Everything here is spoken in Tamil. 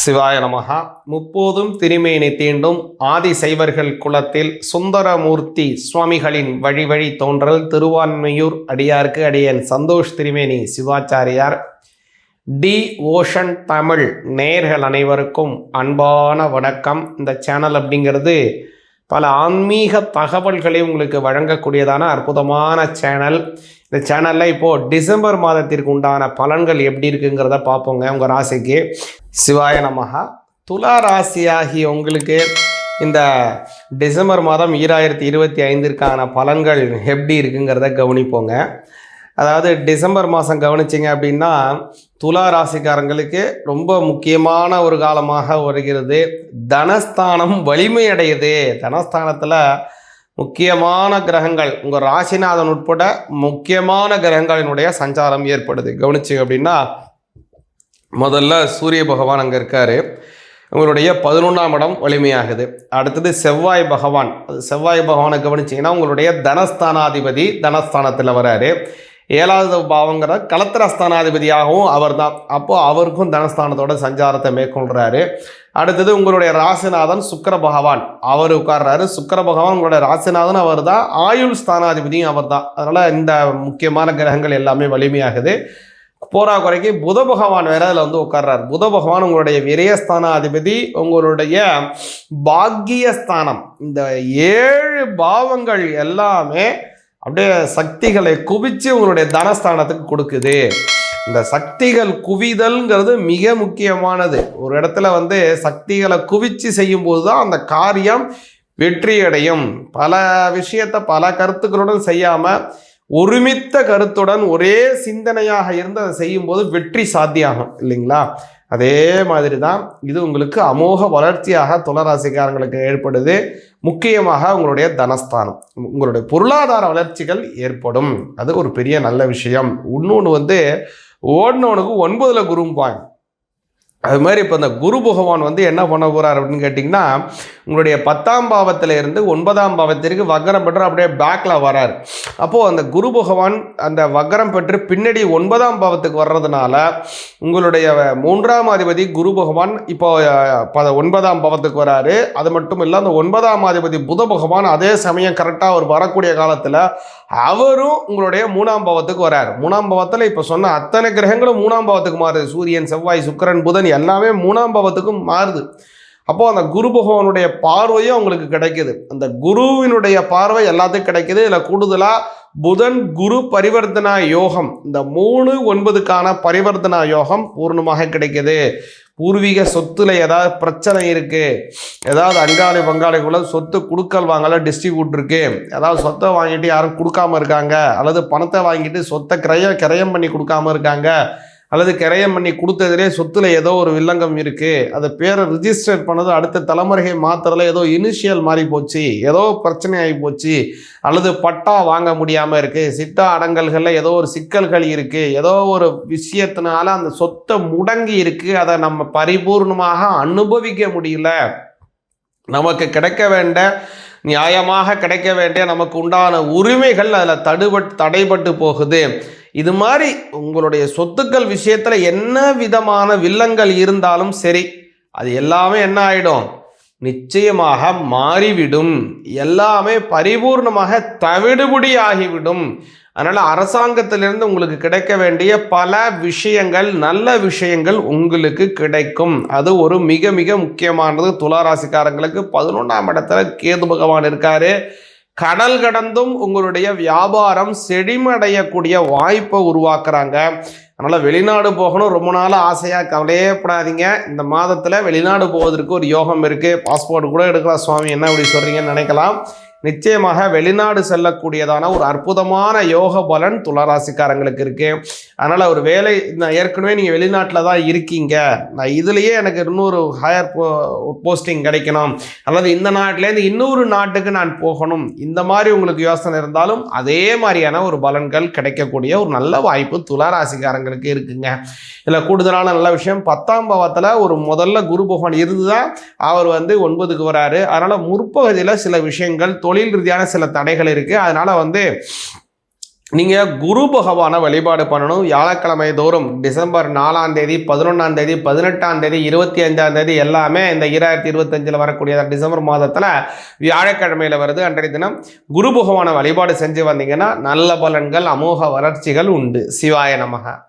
சிவாய நமகா முப்போதும் திருமேனி தீண்டும் ஆதி சைவர்கள் குலத்தில் சுந்தரமூர்த்தி சுவாமிகளின் வழி வழி தோன்றல் திருவான்மையூர் அடியார்க்கு அடியன் சந்தோஷ் திருமேனி சிவாச்சாரியார். டி. ஓஷன் தமிழ் நேர்கள் அனைவருக்கும் அன்பான வணக்கம். இந்த சேனல் அப்படிங்கிறது பல ஆன்மீக தகவல்களை உங்களுக்கு வழங்கக்கூடியதான அற்புதமான சேனல். இந்த சேனலில் இப்போது டிசம்பர் மாதத்திற்கு உண்டான பலன்கள் எப்படி இருக்குங்கிறத பார்ப்போங்க உங்கள் ராசிக்கு. சிவாய நமகா துலா ராசியாகி உங்களுக்கு இந்த டிசம்பர் மாதம் ஈராயிரத்தி இருபத்தி ஐந்திற்கான பலன்கள் எப்படி இருக்குங்கிறத கவனிப்போங்க. அதாவது டிசம்பர் மாதம் கவனிச்சிங்க அப்படின்னா துலா ராசிக்காரங்களுக்கு ரொம்ப முக்கியமான ஒரு காலமாக வருகிறது. தனஸ்தானம் வலிமையடையுது. தனஸ்தானத்தில் முக்கியமான கிரகங்கள் உங்கள் ராசிநாதன் உட்பட முக்கியமான கிரகங்களினுடைய சஞ்சாரம் ஏற்படுது. கவனிச்சிங்க அப்படின்னா முதல்ல சூரிய பகவான் அங்கே இருக்கார். உங்களுடைய பதினொன்றாம் இடம் வலிமையாகுது. அடுத்தது செவ்வாய் பகவான். அது செவ்வாய் பகவானை கவனிச்சிங்கன்னா உங்களுடைய தனஸ்தானாதிபதி தனஸ்தானத்தில் வராரு. ஏழாவது பாவங்கிற கலத்திரஸ்தானாதிபதியாகவும் அவர் தான் அப்போது அவருக்கும் தனஸ்தானத்தோட சஞ்சாரத்தை மேற்கொள்கிறாரு அடுத்தது உங்களுடைய ராசிநாதன் சுக்கர பகவான். அவர் உட்கார்றாரு. சுக்கர பகவான் உங்களுடைய ராசிநாதன் அவர் தான் ஆயுள் ஸ்தானாதிபதியும் அவர் தான் அதனால் இந்த முக்கியமான கிரகங்கள் எல்லாமே வலிமையாகுது. போரா குறைக்கு புத பகவான் வேற அதில் வந்து உட்கார்றாரு. புத பகவான் உங்களுடைய விரயஸ்தானாதிபதி உங்களுடைய பாக்கியஸ்தானம் இந்த ஏழு பாவங்கள் எல்லாமே அப்படியே சக்திகளை குவிச்சு உங்களுடைய தனஸ்தானத்துக்கு கொடுக்குது. இந்த சக்திகள் குவிதல்ங்கிறது மிக முக்கியமானது. ஒரு இடத்துல வந்து சக்திகளை குவிச்சு செய்யும்போது தான் அந்த காரியம் வெற்றி அடையும் பல விஷயத்தை பல கருத்துக்களுடன் செய்யாமல் ஒருமித்த கருத்துடன் ஒரே சிந்தனையாக இருந்து அதை செய்யும்போது வெற்றி சாத்தியாகும் இல்லைங்களா? அதே மாதிரி தான் இது உங்களுக்கு அமோக வளர்ச்சியாக துளராசிக்காரங்களுக்கு ஏற்படுது. முக்கியமாக உங்களுடைய தனஸ்தானம். உங்களுடைய பொருளாதார வளர்ச்சிகள் ஏற்படும். அது ஒரு பெரிய நல்ல விஷயம். இன்னொன்று வந்து ஓடினவனுக்கு ஒன்பதில் குரும்பாங்க அது மாதிரி இப்போ இந்த குரு பகவான் வந்து என்ன பண்ண போகிறார் அப்படின்னு கேட்டிங்கன்னா உங்களுடைய பத்தாம் பாவத்தில் இருந்து ஒன்பதாம் பாவத்திற்கு வக்கரம் பெற்று அப்படியே பேக்கில் வரார். அப்போது அந்த குரு பகவான் அந்த வக்கரம் பெற்று பின்னாடி ஒன்பதாம் பாவத்துக்கு வர்றதுனால உங்களுடைய மூன்றாம் அதிபதி குரு பகவான் இப்போ ப ஒன்பதாம் பாவத்துக்கு வராரு. அது மட்டும் இல்லை அந்த ஒன்பதாம் அதிபதி புத பகவான் அதே சமயம் கரெக்டாக அவர் வரக்கூடிய காலத்தில் அவரும் உங்களுடைய மூணாம் பாவத்துக்கு வராரு. மூணாம் பாவத்தில் இப்போ சொன்ன அத்தனை கிரகங்களும் மூணாம் பாவத்துக்கு மாறுது. சூரியன் செவ்வாய் சுக்கரன் புதன் எல்லாமே மூணாம் பாவத்துக்கும் மாறுது. அப்போது அந்த குரு பகவானுடைய பார்வையும் அவங்களுக்கு கிடைக்குது. அந்த குருவினுடைய பார்வை எல்லாத்துக்கும் கிடைக்குது. இதில் கூடுதலாக புதன் குரு பரிவர்த்தனா யோகம் இந்த மூணு ஒன்பதுக்கான பரிவர்த்தனா யோகம் பூர்ணமாக கிடைக்குது. பூர்வீக சொத்துல ஏதாவது பிரச்சனை இருக்குது ஏதாவது அங்காளி பங்காளிக்குள்ள சொத்து கொடுக்கல் வாங்கல டிஸ்ட்ரிபியூட் இருக்கு. ஏதாவது சொத்தை வாங்கிட்டு யாரும் கொடுக்காம இருக்காங்க. அல்லது பணத்தை வாங்கிட்டு சொத்தை கிரையம் கிரயம் பண்ணி கொடுக்காம இருக்காங்க. அல்லது கிரயம் பண்ணி கொடுத்ததிலே சொத்துல ஏதோ ஒரு வில்லங்கம் இருக்குது அதை பேரை ரிஜிஸ்டர் பண்ணது அடுத்த தலைமுறையை மாத்திரல ஏதோ இனிஷியல் மாறி போச்சு. ஏதோ பிரச்சனை ஆகி போச்சு. அல்லது பட்டா வாங்க முடியாமல் இருக்குது சிட்டா அடங்கல்களில் ஏதோ ஒரு சிக்கல்கள் இருக்குது ஏதோ ஒரு விஷயத்தினால அந்த சொத்தை முடங்கி இருக்குது அதை நம்ம பரிபூர்ணமாக அனுபவிக்க முடியல. நமக்கு கிடைக்க வேண்ட நியாயமாக கிடைக்க வேண்டிய நமக்கு உண்டான உரிமைகள் அதில் தடுபட் தடைபட்டு போகுது. இது மாதிரி உங்களுடைய சொத்துக்கள் விஷயத்தில் என்ன விதமான வில்லங்கள் இருந்தாலும் சரி அது எல்லாமே என்ன ஆகிடும் நிச்சயமாக மாறிவிடும். எல்லாமே பரிபூர்ணமாக தவிடுபடி ஆகிவிடும் அதனால் அரசாங்கத்திலிருந்து உங்களுக்கு கிடைக்க வேண்டிய பல விஷயங்கள் நல்ல விஷயங்கள் உங்களுக்கு கிடைக்கும். அது ஒரு மிக மிக முக்கியமானது. துளாராசிக்காரங்களுக்கு பதினொன்றாம் இடத்துல கேது பகவான் இருக்காரு. கடல் கடந்தும் உங்களுடைய வியாபாரம் செழிமடையக்கூடிய வாய்ப்பை உருவாக்குறாங்க. அதனால் வெளிநாடு போகணும் ரொம்ப நாள் ஆசையாக கவலையப்படாதீங்க. இந்த மாதத்தில் வெளிநாடு போவதற்கு ஒரு யோகம் இருக்குது பாஸ்போர்ட் கூட எடுக்கலாம் சுவாமி. என்ன அப்படி சொல்கிறீங்கன்னு நினைக்கலாம். நிச்சயமாக வெளிநாடு செல்லக்கூடியதான ஒரு அற்புதமான யோக பலன் துளராசிக்காரங்களுக்கு இருக்கு. அதனால் ஒரு வேலை நான் ஏற்கனவே நீங்கள் வெளிநாட்டில் தான் இருக்கீங்க. நான் இதுலேயே எனக்கு இன்னொரு ஹையர் போ போஸ்டிங் கிடைக்கணும். அல்லது இந்த நாட்டிலேருந்து இன்னொரு நாட்டுக்கு நான் போகணும். இந்த மாதிரி உங்களுக்கு யோசனை இருந்தாலும் அதே மாதிரியான ஒரு பலன்கள் கிடைக்கக்கூடிய ஒரு நல்ல வாய்ப்பு துளாராசிக்காரங்களுக்கு இருக்குங்க. இதில் கூடுதலான நல்ல விஷயம் பத்தாம் பாவத்தில் ஒரு முதல்ல குரு பகவான் இருந்து தான் அவர் வந்து ஒன்பதுக்கு வராரு. அதனால் முற்பகுதியில் சில விஷயங்கள் தொழில் ரீதியான சில தடைகள் இருக்குது அதனால் வந்து நீங்கள் குரு பகவானை வழிபாடு பண்ணணும். வியாழக்கிழமை தோறும் டிசம்பர் நாலாம் தேதி பதினொன்றாம் தேதி பதினெட்டாம் தேதி இருபத்தி அஞ்சாம் தேதி எல்லாமே இந்த ஈராயிரத்தி இருபத்தஞ்சில் வரக்கூடிய டிசம்பர் மாதத்தில் வியாழக்கிழமையில் வருது. அன்றைய தினம் குரு பகவானை வழிபாடு செஞ்சு வந்தீங்கன்னா நல்ல பலன்கள் அமோக வளர்ச்சிகள் உண்டு. சிவாய நமக.